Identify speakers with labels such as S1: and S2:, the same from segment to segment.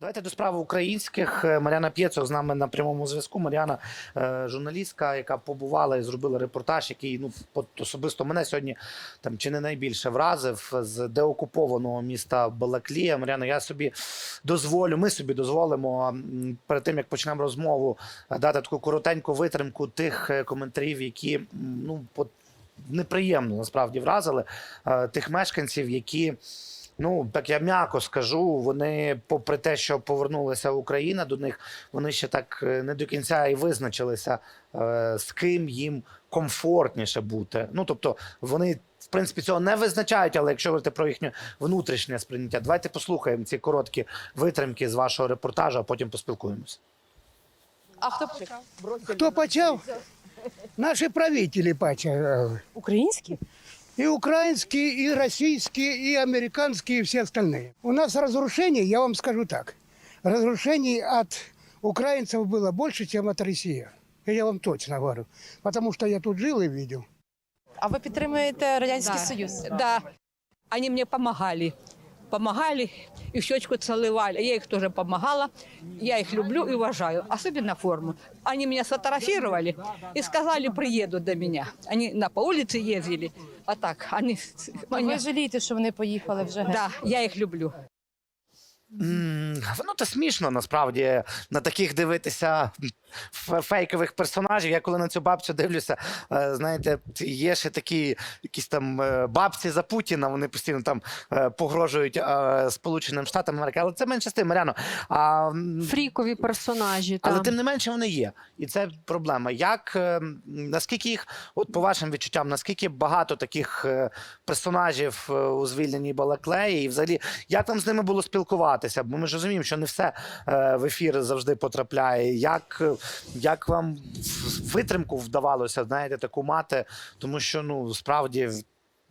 S1: Давайте до справи українських. Е, Мар'яна П'єцов з нами на прямому зв'язку. Мар'яна, е, журналістка, яка побувала і зробила репортаж, який ну особисто мене сьогодні там чи не найбільше вразив з деокупованого міста Балаклія. Мар'яна, я собі дозволю. Ми собі дозволимо перед тим як почнемо розмову дати таку коротеньку витримку тих е, коментарів, які ну неприємно насправді вразили тих мешканців, які. Ну, так я м'яко скажу, вони, попри те, що повернулася Україна до них, вони ще так е, не до кінця і визначилися, е, з ким їм комфортніше бути. Ну, тобто, вони, в принципі, цього не визначають, але якщо говорити про їхнє внутрішнє сприйняття, давайте послухаємо ці короткі витримки з вашого репортажу, а потім поспілкуємося.
S2: А хто почав?
S3: Кто почав? Наши правители почали.
S2: Українські?
S3: И украинские, и российские, и американские, и все остальные. У нас разрушений, я вам скажу так, разрушений от украинцев было больше, чем от России. Я вам точно говорю. Потому что я тут жил и видел.
S2: А ви підтримуєте Радянський
S4: Да.
S2: Союз?
S4: Да. Они мне помогали. Помогали и в щечку целовали. Я их тоже помогала. Я их люблю и уважаю, особенно форму. Они меня сфотографировали и сказали, приедут до меня. Они на по улице ездили, а так они...
S2: А ви жалієте, що вони поїхали вже геть?
S4: Да, я их люблю.
S1: М, Ну, це смішно насправді на таких дивитися фейкових персонажів. Я коли на цю бабцю дивлюся, е, знаєте, є ще такі якісь там е, бабці за Путіна, вони постійно там е, погрожують Сполученим Штатам Америки. Але це менше з тим, Маряно. А,
S5: фрікові персонажі.
S1: але тим не менше вони є, і це проблема. Як наскільки їх, от по вашим відчуттям, наскільки багато таких персонажів у звільненій Балаклеї, і взагалі як нам з ними було спілкуватися? Бо ми ж розуміємо, що не все в ефір завжди потрапляє. Як, як вам витримку вдавалося, знаєте, таку мати, тому що ну справді.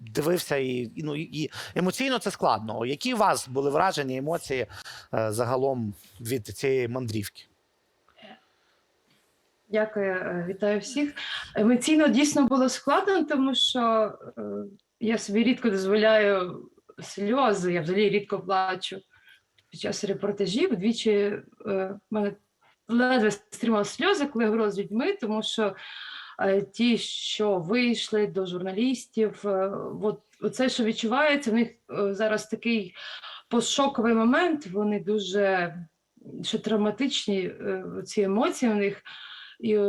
S1: Дивився і, ну, і- емоційно це складно. Які у вас були враження, емоції е, загалом від цієї мандрівки?
S6: Дякую, е, вітаю всіх. Емоційно дійсно було складно, тому що е, я собі рідко дозволяю сльози, я взагалі рідко плачу під час репортажів. Двічі в мене ледве стримала сльози, коли я з людьми, тому що е, ті, що вийшли до журналістів, е, от, оце, що відчувається, в них е, зараз такий постшоковий момент, вони дуже ще травматичні, ці емоції в них. І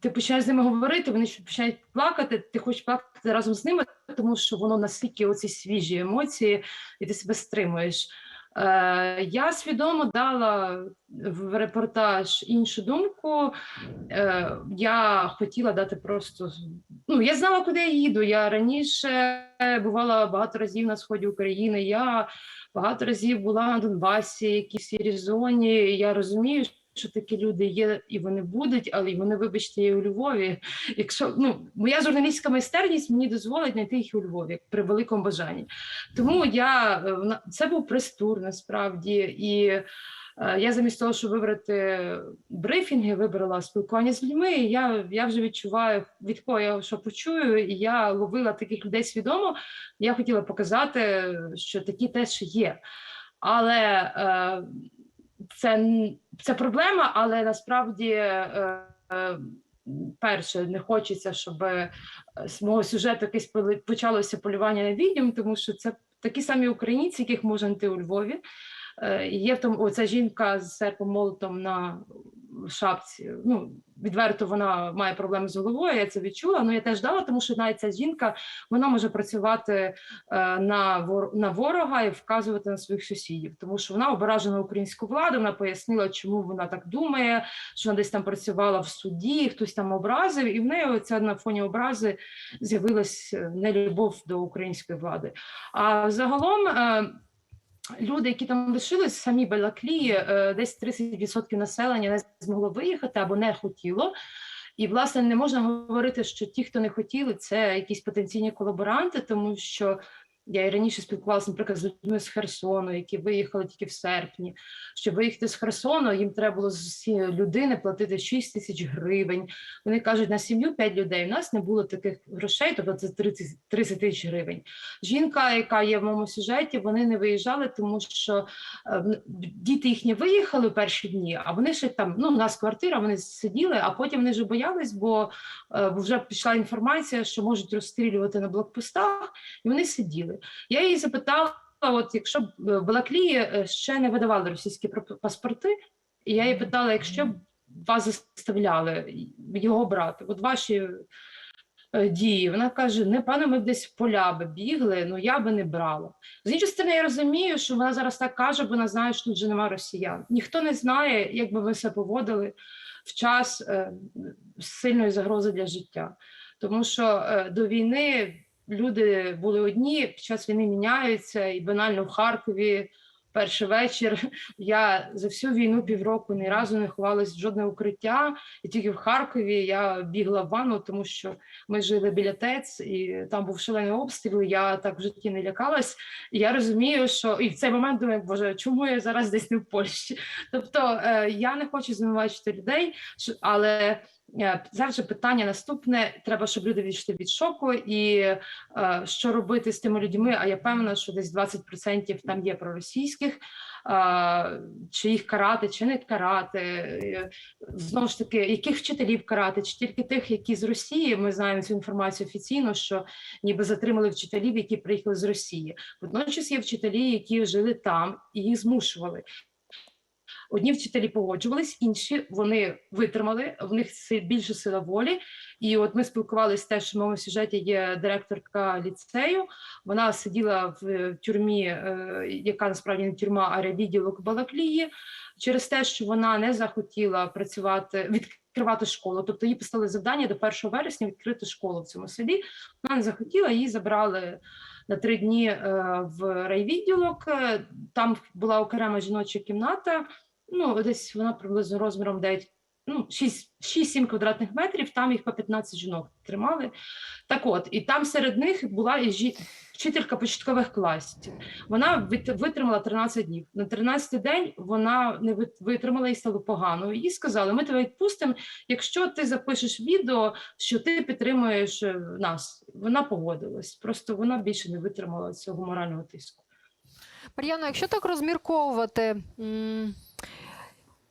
S6: ти починаєш з ними говорити, вони починають плакати, ти хочеш плакати разом з ними, тому що воно настільки оці свіжі емоції, і ти себе стримуєш. Е, я свідомо дала в репортаж іншу думку. Е, я хотіла дати просто. Ну, я знала, куди я їду. Я раніше бувала багато разів на сході України. Я багато разів була на Донбасі, якійсь різоні. Я розумію, що такі люди є і вони будуть, але вони, вибачте, є у Львові. Якщо ну моя журналістська майстерність мені дозволить знайти їх у Львові при великому бажанні. Тому я е, це був прес-тур насправді і. е, Я замість того, щоб вибрати брифінги, вибрала спілкування з людьми. І я, я вже відчуваю, від кого я що почую, і я ловила таких людей свідомо. Я хотіла показати, що такі теж є. Але е, це, це проблема, але насправді. Е, е, Перше, не хочеться, щоб е, з мого сюжету якесь почалося полювання на відьом, тому що це такі самі українці, яких можна знайти у Львові. Е, Є в тому оця жінка з серпом молотом на шапці. Ну, відверто вона має проблеми з головою, я це відчула. Ну я теж дала, тому що навіть ця жінка вона може працювати е, на, на ворога і вказувати на своїх сусідів, тому що вона ображена українську владу. Вона пояснила, чому вона так думає, що вона десь там працювала в суді, хтось там образив, і в неї оця на фоні образи з'явилась е, нелюбов до української влади. А загалом. Люди, які там лишились, самі Балаклії, е, десь 30% населення не змогло виїхати або не хотіло. І, власне, не можна говорити, що ті, хто не хотіли, це якісь потенційні колаборанти, тому що Я і раніше спілкувалася, наприклад, з людьми з Херсону, які виїхали тільки в серпні. Щоб виїхати з Херсону, їм треба було з цієї людини платити 6 тисяч гривень. Вони кажуть, на сім'ю 5 людей. У нас не було таких грошей, тобто це 30 30 тисяч гривень. Жінка, яка є в моєму сюжеті, вони не виїжджали, тому що е, діти їхні виїхали в перші дні, а вони ще там, ну, у нас квартира, вони сиділи, а потім вони вже боялись, бо е, вже пішла інформація, що можуть розстрілювати на блокпостах, і вони сиділи. Я її запитала: от якщо б е, Балаклії е, ще не видавали російські паспорти, і я її питала, якщо б вас заставляли його брати, от ваші е, дії, вона каже: не пане, ми б десь в поля би бігли, ну я би не брала. З іншої сторони, я розумію, що вона зараз так каже, бо вона знає, що тут вже немає росіян. Ніхто не знає, як би ви себе поводили в час сильної загрози для життя. Тому що до війни люди були одні, під час війни міняються, і банально в Харкові. Перший вечір я за всю війну півроку ні разу не ховалась в жодне укриття, і тільки в Харкові я бігла в ванну, тому що ми жили біля ТЕЦ, і там був шалений обстріл. Я так в житті не лякалась. І я розумію, що і в цей момент думаю, боже, чому я зараз десь не в Польщі? Тобто е, я не хочу звинувачувати людей, але зараз же питання наступне: треба, щоб люди відійшли від шоку, і е, що робити з тими людьми. А я певна, що десь 20% там є проросійських. е, Чи їх карати, чи не карати, Е, знову ж таки, яких вчителів карати, чи тільки тих, які з Росії. Ми знаємо цю інформацію офіційно, що ніби затримали вчителів, які приїхали з Росії. Водночас є вчителі, які жили там і їх змушували. Одні вчителі погоджувались, інші вони витримали, в них більше сила волі. І от ми спілкувалися теж в моєму сюжеті. Є директорка ліцею. Вона сиділа в тюрмі, е, яка насправді не тюрма, а райвідділок Балаклії, через те, що вона не захотіла працювати, відкривати школу. Тобто їй поставили завдання до 1 вересня відкрити школу в цьому селі. Вона не захотіла, її забрали на три дні е, в райвідділок. Там була окрема жіноча кімната. Ну, десь вона приблизно розміром 9, ну, 6-7 квадратних метрів, там їх по 15 жінок тримали. Так от, і там серед них була і жі... вчителька початкових класів. Вона витримала 13 днів. На 13 день вона не витримала і стало погано. Їй сказали, ми тебе відпустимо, якщо ти запишеш відео, що ти підтримуєш е, нас. Вона погодилась. Просто вона більше не витримала цього морального тиску.
S5: Мар'яно, якщо так розмірковувати,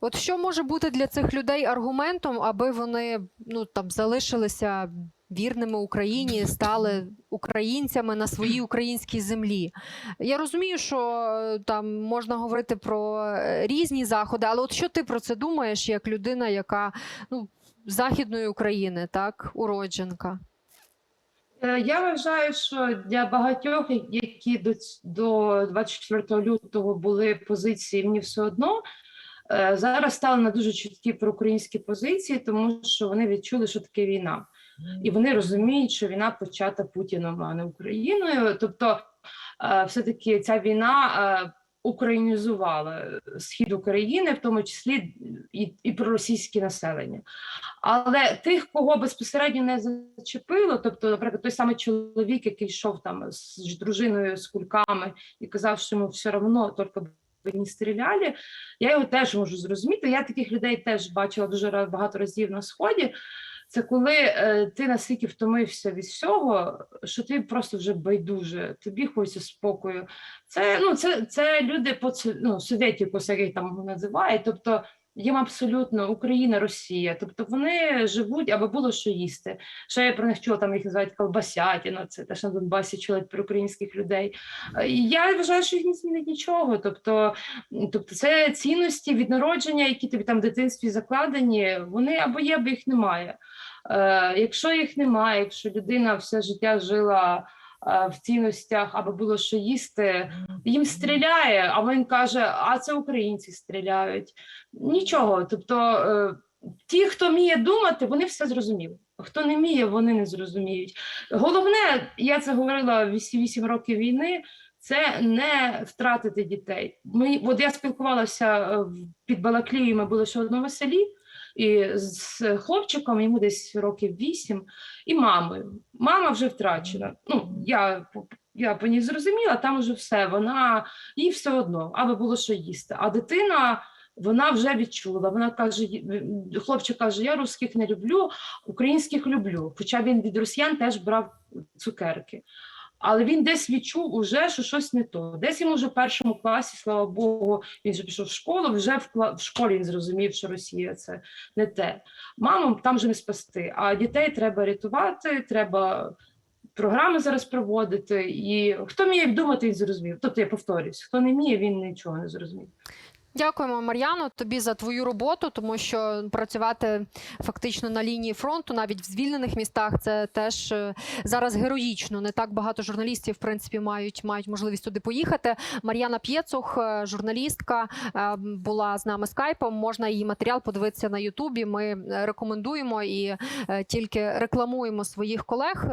S5: от що може бути для цих людей аргументом, аби вони ну, там, залишилися вірними Україні, стали українцями на своїй українській землі? Я розумію, що е, там можна говорити про е, різні заходи, але от що ти про це думаєш, як людина, яка ну, Західної України, так, уродженка?
S6: Е, Я вважаю, що для багатьох, які до, до 24 лютого були позиції, мені все одно зараз стали на дуже чіткі проукраїнські позиції, тому що вони відчули, що таке війна, і вони розуміють, що війна почата Путіном, а не Україною. Тобто, е, все-таки ця війна. е, Українізувала схід України, в тому числі і, і проросійське населення. Але тих, кого безпосередньо не зачепило, тобто, наприклад, той самий чоловік, який йшов там з дружиною з кульками і казав, що йому все одно тільки не стріляли, я його теж можу зрозуміти. Я таких людей теж бачила дуже багато разів на сході. Це коли е, ти настільки втомився від всього, що ти просто вже байдуже, тобі хочеться спокою. Це ну це, це люди по ну, совєтікус, яких там називають. Тобто їм абсолютно Україна, Росія. Тобто вони живуть, аби було що їсти. Ще я про них чула, там їх називають колбасятіна, це теж на Донбасі чують про українських людей. Е, Я вважаю, що їх не змінить нічого. Тобто, тобто це цінності від народження, які тобі там в дитинстві закладені, вони або є, або їх немає. Е, якщо їх немає, якщо людина все життя жила в цінностях, аби було що їсти, їм стріляє, а він каже: а це українці стріляють. Нічого. Тобто, е, ті, хто вміє думати, вони все зрозуміли. Хто не вміє, вони не зрозуміють. Головне, я це говорила 8, 8 років війни. Це не втратити дітей. Ми, от я спілкувалася е, під Балаклією, ми були ще в одному селі, і з хлопчиком йому десь років вісім, і мамою. Мама вже втрачена. Ну, я я по ній зрозуміла, там уже все. Вона їй все одно, аби було що їсти. А дитина. Вона вже відчула. Вона каже: хлопчик каже: Я русських не люблю, українських люблю. Хоча він від росіян теж брав цукерки. Але він десь відчув уже, що щось не то. Десь йому вже в першому класі, слава Богу, він вже пішов в школу. Вже в, в школі він зрозумів, що Росія це не те. Маму там вже не спасти. А дітей треба рятувати, треба програми зараз проводити. І хто вміє думати, він зрозумів. Тобто я повторюсь, хто не вміє, він нічого не зрозумів.
S5: Дякуємо, Мар'яно, тобі за твою роботу, тому що працювати фактично на лінії фронту, навіть в звільнених містах, це теж е, зараз героїчно. Не так багато журналістів, в принципі, мають мають можливість туди поїхати. Мар'яна П'єцух, е, журналістка, е, була з нами скайпом. Можна її матеріал подивитися на Ютубі. Ми рекомендуємо і тільки рекламуємо своїх колег.